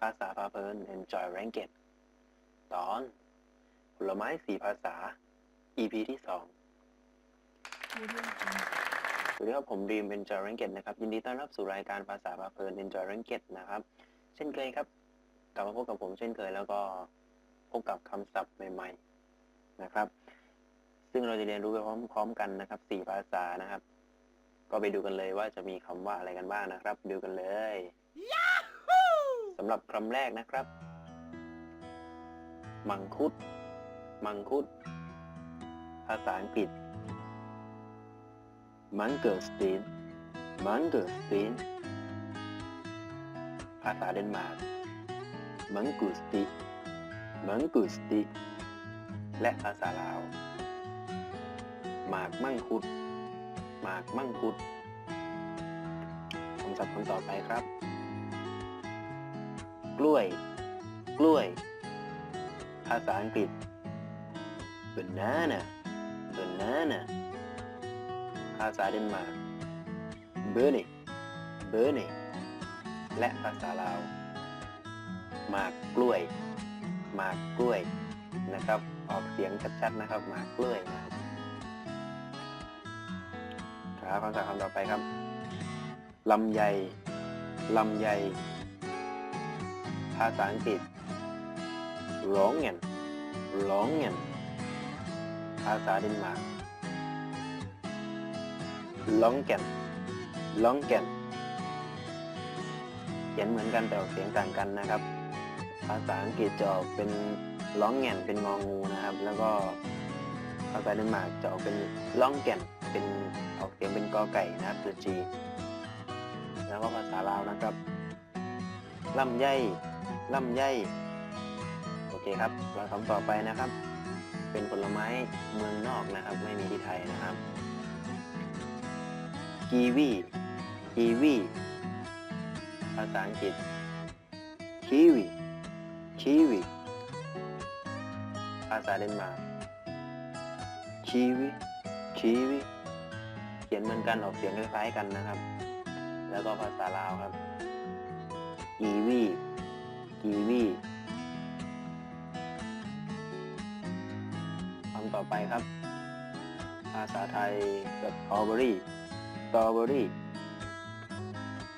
ภาษาพาเพลิน Enjoy Ranket ตอน ผลไม้สี่ภาษา EP ที่สองสวัสดีครับ ผมดีม Enjoy Ranket นะครับ ยินดีต้อนรับสู่รายการภาษาพาเพลิน Enjoy Ranket นะครับ เช่นเคยครับ กลับมาพบกับผมเช่นเคย แล้วก็พบกับคำศัพท์ใหม่ ๆ นะครับ ซึ่งเราจะเรียนรู้ไปพร้อมๆกันนะครับสี่ภาษานะครับ ก็ไปดูกันเลยว่าจะมีคำว่าอะไรกันบ้างนะครับ ดูกันเลย สำหรับคำแรกนะครับ มังคุด มังคุด ภาษาอังกฤษ mangosteen mangosteen ภาษาเดนมาร์ก mangusti mangusti และภาษาลาว หมากมั่งคุด หมากมั่งคุดคำศัพท์คำต่อไปครับ กล้วย กล้วย ภาษาอังกฤษ banana banana ภาษาเดนมาร์ก bunny bunny และภาษาลาว หมากกล้วย หมากกล้วยนะครับ ออกเสียงชัดๆนะครับ หมากกล้วยนะครับครับคำศัพท์คำต่อไปครับลำไยลำไยาษาอังกฤษร้องเงินร้องเงินภาษาเดนมาร์กล้องแก่นล้องแก่นเขียนเหมือนกันแต่ออกเสียงต่างกันนะครับ ภาษาอังกฤษจะออกเป็นร้องแง่นเป็นงองูนะครับ แล้วก็ภาษาเดนมาร์กจะออกเป็นร้องแก่นเป็นออกเสียงเป็นกอไก่นะครับตัวจีแล้วก็ภาษาลาวนะครับลำไย ลำไยโอเคครับเราคำต่อไปนะครับ เป็นผลไม้เมืองนอกนะครับ ไม่มีที่ไทยนะครับ กีวี กีวี ภาษาอังกฤษคีวี คีวี ภาษาเดนมาร์กคีวีคีวีเขียนเหมือนกันออกเสียงคล้ายๆกันนะครับ แล้วก็ภาษาลาวครับกีวี กีวีคำต่อไปครับ ภาษาไทยสตรอเบอรี่สตรอเบอรี่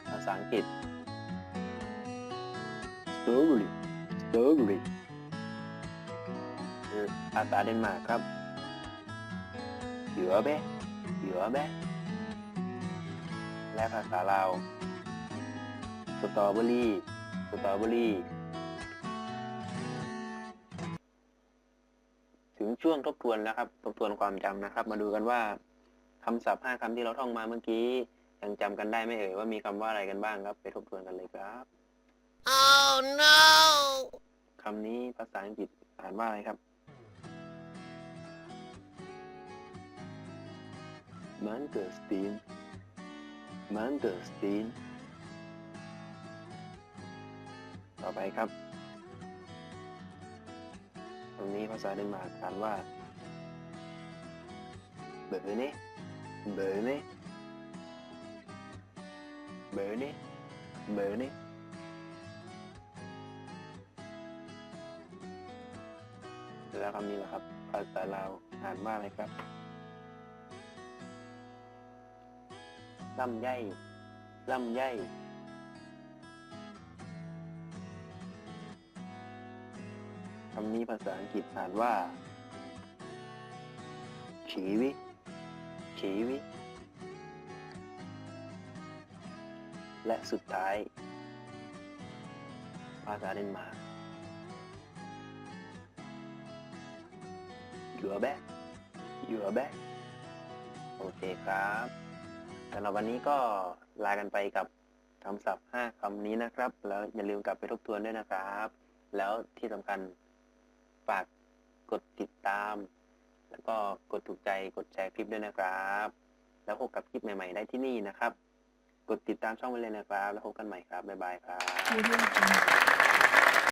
ภาษาอังกฤษ strawberry strawberry คือภาษาเดนมาร์กครับเหยือแบะเหยือแบะและภาษาลาวสตรอเบอรี่ สตรอเบอรี่ ถึงช่วงทบทวนแล้วครับ ทบทวนความจำนะครับ มาดูกันว่าคำศัพท์ห้าคำที่เราท่องมาเมื่อกี้ ยังจำกันได้ไหมเอ่ยว่ามีคำว่าอะไรกันบ้างครับ ไปทบทวนกันเลยครับ Oh no! คำนี้ภาษาอังกฤษอ่านว่าอะไรครับ Mangosteen Mangosteen ต่อไปครับคำนี้ภาษาเดนมาร์กอ่านว่าเบอร์เน่เบอร์เน่เบอร์เน่เบอร์เน่แล้วคำนี้แหละครับ ภาษาลาวอ่านว่าอะไรครับลำไยลำไยำนี้ภาษาอังกฤษอ่านว่าฉีวิฉีวิและสุดท้าย ภาษาเดนมาร์ก you are back your back โอเคครับสำหรับวันนี้ก็ลากันไปกับคำศัพท์ 5คำนี้นะครับ แล้วอย่าลืมกลับไปทบทวนด้วยนะครับ แล้วที่สำคัญากกดติดตาม แล้วก็กดถูกใจกดแชร์คลิปด้วยนะครับ แล้วพบกับคลิปใหม่ ๆ ได้ที่นี่นะครับ กดติดตามช่องไว้เลยนะครับ แล้วพบกันใหม่ครับบ๊ายบายครับ